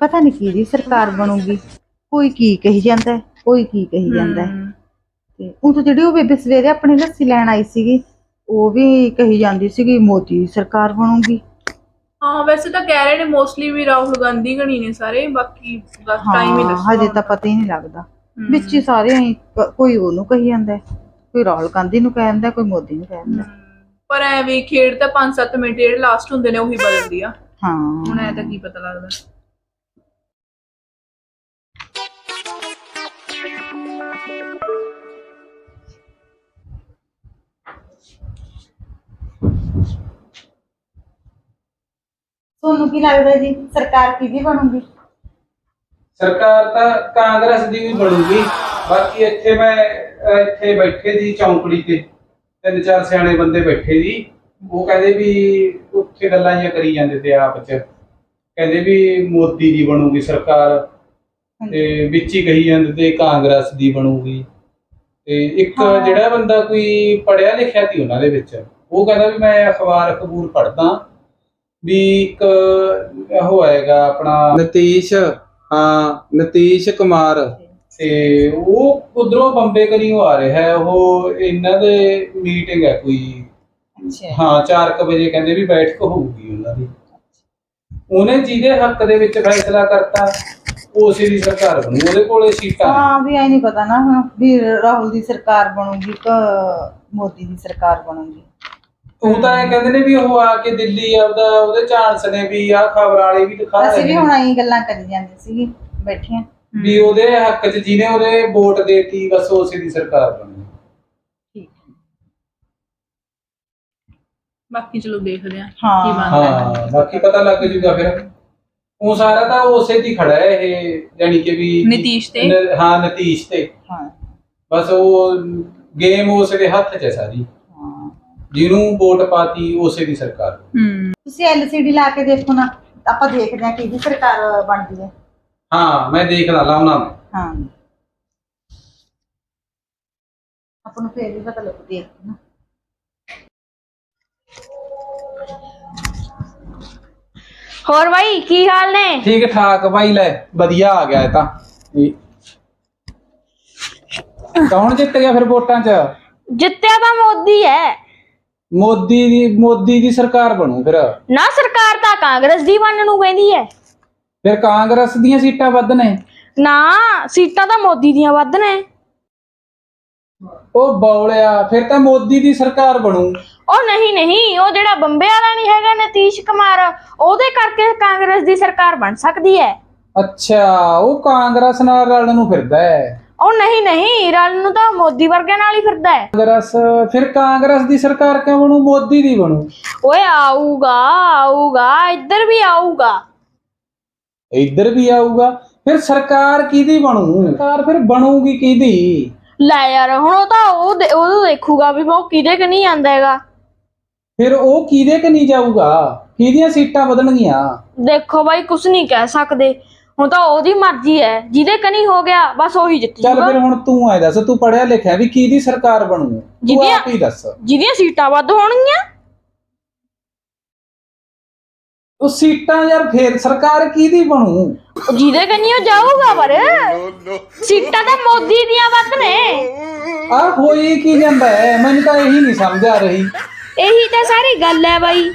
ਪਤਾ ਨਹੀਂ ਕੀ ਦੀ ਸਰਕਾਰ ਬਣੂਗੀ। ਕੋਈ ਕੀ ਕਹੀ ਜਾਂਦਾ ਹੈ, ਕੋਈ ਕੀ ਕਹੀ ਜਾਂਦਾ ਹੈ। ਹਮ, ਤੇ ਉਹ ਤਾਂ ਜਿਹੜੀ ਉਹ ਬੇਬੇ ਸਵੇਰੇ ਆਪਣੀ ਲੱਸੀ ਲੈਣ ਆਈ ਸੀਗੀ ਉਹ ਵੀ ਕਹੀ ਜਾਂਦੀ ਸੀਗੀ ਮੋਦੀ ਦੀ ਸਰਕਾਰ ਬਣੂਗੀ। ਹਾਂ ਵੈਸੇ ਤਾਂ ਕਹਿ ਰਹੇ ਨੇ ਮੋਸਟਲੀ ਵੀ ਰਾਹੁਲ ਗਾਂਧੀ ਗਣੀ ਨੇ ਸਾਰੇ ਬਾਕੀ ਬਸ ਟਾਈਮ ਹੀ ਦੱਸੋ। ਹਜੇ ਤਾਂ ਪਤਾ ਹੀ ਨਹੀਂ ਲੱਗਦਾ। ਵਿੱਚ ਹੀ ਸਾਰੇ ਐਂ ਕ- ਕੋਈ ਉਹਨੂੰ ਕਹੀ ਜਾਂਦਾ ਹੈ, ਕੋਈ ਰਾਹੁਲ ਗਾਂਧੀ ਨੂੰ ਕਹਿੰਦਾ ਕੋਈ ਮੋਦੀ ਨੂੰ ਕਹਿੰਦਾ ਪਰ ਐ ਵੀ ਖੇਡ ਤਾਂ 5-7 ਮਿੰਟ ਜਿਹੜੇ ਲਾਸਟ ਹੁੰਦੇ ਨੇ ਉਹੀ ਬਦਲਦੀ ਆ। ਹਾਂ। ਹੁਣ ਐ ਤਾਂ ਕੀ ਪਤਾ ਲੱਗਦਾ। ਤੁਹਾਨੂੰ ਕੀ ਲੱਗਦਾ ਜੀ ਸਰਕਾਰ ਕਿਹਦੀ ਬਣੂਗੀ? ਸਰਕਾਰ ਤਾਂ ਕਾਂਗਰਸ ਦੀ ਵੀ ਬਣੂਗੀ। ਬਾਕੀ ਇੱਥੇ ਮੈਂ ਇੱਥੇ ਬੈਠੇ ਦੀ ਚੌਂਕੜੀ ਤੇ ਤਿੰਨ ਚਾਰ ਸਿਆਣੇ ਬੰਦੇ ਬੈਠੇ ਦੀ। ਉਹ ਕਹਿੰਦੇ ਵੀ ਉੱਥੇ ਗੱਲਾਂ ਜਿਹੀਆਂ ਕਰੀ ਜਾਂਦੇ ਤੇ ਆਪ ਚ। ਕਹਿੰਦੇ ਵੀ ਮੋਦੀ ਦੀ ਬਣੂਗੀ ਸਰਕਾਰ ਤੇ ਵਿੱਚ ਹੀ ਕਹੀ ਜਾਂਦੇ ਤੇ ਕਾਂਗਰਸ ਦੀ ਬਣੂਗੀ। ਤੇ ਇੱਕ। ਜਿਹੜਾ ਬੰਦਾ ਕੋਈ ਪੜਿਆ ਲਿਖਿਆ ਸੀ ਉਹਨਾਂ ਦੇ ਵਿੱਚ ਉਹ ਕਹਿੰਦਾ ਵੀ ਮੈਂ ਅਖਬਾਰ ਕਬੂਰ ਪੜ੍ਹਦਾ। ਵੀ ਇੱਕ ਉਹ ਆਏਗਾ ਆਪਣਾ ਨਤੀਸ਼ ਹਾਂ ਨਤੀਸ਼ ਕੁਮਾਰ। ਤੇ ਉਹ ਉਧਰੋਂ ਬੰਬੇ ਕਰੀਓ ਆ ਰਿਹਾ ਹੈ ਉਹ ਇਹਨਾਂ ਦੇ ਮੀਟਿੰਗ ਹੈ ਕੋਈ। ਹਾਂ 4:00 ਵਜੇ ਕਹਿੰਦੇ ਵੀ ਬੈਠਕ ਹੋਊਗੀ ਉਹਨਾਂ ਦੀ। ਉਹਨੇ ਜਿਹਦੇ ਹੱਕ ਦੇ ਵਿੱਚ ਫੈਸਲਾ ਕਰਤਾ ਉਸੇ ਦੀ ਸਰਕਾਰ ਬਣੂ ਉਹਦੇ ਕੋਲੇ ਸੀਟਾਂ ਨੇ। ਹਾਂ ਵੀ ਐ ਨਹੀਂ ਪਤਾ ਨਾ ਹੁਣ ਵੀ ਰਾਹੁਲ ਦੀ ਸਰਕਾਰ ਬਣੂਗੀ ਕਿ ਮੋਦੀ ਦੀ ਸਰਕਾਰ ਬਣੂਗੀ। ਉਹ ਤਾਂ ਇਹ ਕਹਿੰਦੇ ਨੇ ਵੀ ਉਹ ਆ ਕੇ ਦਿੱਲੀ ਆਪਦਾ ਉਹਦੇ ਚਾਂਸ ਨੇ ਵੀ ਆਹ ਖਬਰਾਂ ਵਾਲੇ ਵੀ ਦਿਖਾ ਅਸੀਂ ਰਹੇ ਵੀ ਨੇ। ਹੁਣ ਐਂ ਗੱਲਾਂ ਕਰੀ ਜਾਂਦੇ ਸੀਗੇ ਬੈਠੀਆਂ ਵੀ ਉਹਦੇ ਹੱਕ 'ਚ ਜਿਹਨੇ ਉਹਦੇ ਵੋਟ ਦੇਤੀ ਬਸ ਉਸੇ ਦੀ ਸਰਕਾਰ ਬਣੂ ਠੀਕ ਬਾਕੀ ਚਲੋ ਦੇਖਦੇ ਆ ਹਾਂ। ਕੀ ਬਣਦਾ। ਹੈ। ਹਾਂ ਬਾਕੀ ਪਤਾ ਲੱਗ ਜੂਗਾ ਫਿਰ। ਉਹ ਸਾਰਾ ਤਾਂ ਉਸੇ ਦੀ ਖੜਾ ਹੈ ਇਹ ਜਾਨੀ ਕਿ ਵੀ ਨੀਤੀਸ਼ ਤੇ? ਨ- ਹਾਂ ਨਤੀਸ਼ ਤੇ। ਹਾਂ। ਬਸ ਉਹ ਗੇਮ ਉਸੇ ਦੇ ਹੱਥ 'ਚ ਹੈ ਸਾਰੀ। ਹਾਂ ਜਿਹਨੂੰ ਵੋਟ ਪਾਤੀ ਉਸੇ ਦੀ ਸਰਕਾਰ ਹੂੰ। ਤੁਸੀਂ ਐਲਸੀਡੀ ਲਾ ਕੇ ਦੇਖੋ ਨਾ ਆਪਾਂ ਦੇਖਦੇ ਹਾਂ ਕਿਹਦੀ ਸਰਕਾਰ ਬਣਦੀ ਹੈ। ਹਾਂ ਮੈਂ ਦੇਖਦਾ ਲਾਉਣਾ ਮੈਂ ਹਾਂ। ਆਪਾਂ ਨੂੰ ਫੇਰ ਵੀ ਪਤਾ ਲੱਗੂ ਦੇਖ ਕੇ ਨਾ। ਹੋਰ ਬਾਈ ਕੀ ਹਾਲ ਨੇ? ਠੀਕ ਠਾਕ ਬਾਈ ਲੈ ਵਧੀਆ ਆ ਗਿਆ ਇਹ ਤਾਂ। ਇਹ। ਕੌਣ ਜਿੱਤ ਗਿਆ ਫਿਰ ਵੋਟਾਂ 'ਚ? ਜਿੱਤਿਆ ਤਾਂ ਮੋਦੀ ਹੈ ਮੋਦੀ ਦੀ ਮੋਦੀ ਦੀ ਸਰਕਾਰ ਬਣੂ ਫਿਰ। ਨਾ ਸਰਕਾਰ ਤਾਂ ਕਾਂਗਰਸ ਦੀ ਬਣਨ ਨੂੰ ਕਹਿੰਦੀ ਹੈ ਫਿਰ ਕਾਂਗਰਸ ਦੀਆਂ ਸੀਟਾਂ ਵੱਧ ਨੇ? ਨਾ ਸੀਟਾਂ ਤਾਂ ਮੋਦੀ ਦੀਆਂ ਵੱਧ ਨੇ। ਉਹ ਬੌਲਿਆ ਫਿਰ ਤਾਂ ਮੋਦੀ ਦੀ ਸਰਕਾਰ ਬਣੂ। ਉਹ ਨਹੀਂ ਨਹੀਂ ਉਹ ਜਿਹੜਾ ਬੰਬੇ ਵਾਲਾ ਨਹੀਂ ਹੈਗਾ ਨਤੀਸ਼ ਕੁਮਾਰ ਉਹਦੇ ਕਰਕੇ ਕਾਂਗਰਸ ਦੀ ਸਰਕਾਰ ਬਣ ਸਕਦੀ ਹੈ। ਅੱਛਾ ਉਹ ਕਾਂਗਰਸ ਨਾਲ ਰਲਣ ਨੂੰ ਫਿਰਦਾ ਹੈ। ਉਹ ਨਹੀਂ ਨਹੀਂ ਰਲ ਨੂੰ ਤਾਂ ਮੋਦੀ ਵਰਗਿਆਂ ਨਾਲ ਹੀ ਫਿਰਦਾ ਹੈ। ਕਾਂਗਰਸ ਫਿਰ ਕਾਂਗਰਸ ਦੀ ਸਰਕਾਰ ਕਿਉਂ ਬਣੂ? ਮੋਦੀ ਦੀ ਬਣੂ। ਓਏ ਆਊਗਾ ਆਊਗਾ ਇੱਧਰ ਵੀ ਆਊਗਾ। ਇੱਧਰ ਵੀ ਆਊਗਾ ਫਿਰ ਸਰਕਾਰ ਕਿਹਦੀ ਬਣੂ? ਸਰਕਾਰ ਫਿਰ ਬਣੂਗੀ ਕਿਹਦੀ? ਲੈ ਯਾਰ ਹੁਣ ਉਹ ਤਾਂ ਉਹ ਦੇ- ਉਹ ਦੇਖੂਗਾ ਵੀ ਉਹ ਕਿਹਦੇ ਕਿ ਨਹੀਂ ਆਂਦਾ ਹੈਗਾ। ਫਿਰ ਉਹ ਕਿਹਦੇ ਕਿ ਨਹੀਂ ਜਾਊਗਾ? ਕਿਹਦੀਆਂ ਸੀਟਾਂ ਵਧਣਗੀਆਂ? ਦੇਖੋ ਬਾਈ ਕੁਝ ਨਹੀਂ ਕਹਿ ਸਕਦੇ। ਹੁਣ ਤਾਂ ਉਹਦੀ ਮਰਜ਼ੀ ਹੈ। ਜਿਹਦੇ ਕਨੀ ਹੋ ਗਿਆ ਬਸ ਉਹੀ ਜਿੱਤ ਚੱਲ ਜੂਗਾ। ਫਿਰ ਹੁਣ ਤੂੰ ਐ ਦੱਸ ਤੂੰ ਪੜਿਆ ਲਿਖਿਆ ਵੀ ਕਿਹਦੀ ਸਰਕਾਰ ਬਣੂ? ਤੂੰ ਜਿਹਦੀਆਂ- ਆਪ ਹੀ ਦੱਸ। ਜਿਹਦੀਆਂ ਸੀਟਾਂ ਵੱਧ ਹੋਣਗੀਆਂ। ਉਹ ਸੀਟਾਂ ਯਾਰ ਫੇਰ ਸਰਕਾਰ ਕਿਹਦੀ ਬਣੂ? ਉਹ ਜਿਹਦੇ ਕਨੀ ਉਹ ਜਾਊਗਾ ਪਰ। ਸੀਟਾਂ ਤਾਂ ਮੋਦੀ ਦੀਆਂ ਵੱਧ ਨੇ। ਆ ਹੋਈ ਕੀ ਜਾਂਦਾ ਹੈ? ਮੈਨੂੰ ਤਾਂ ਇਹੀ ਨਹੀਂ ਸਮਝ ਆ ਰਹੀ। ਇਹੀ ਤਾਂ ਸਾਰੀ ਗੱਲ ਹੈ ਬਾਈ।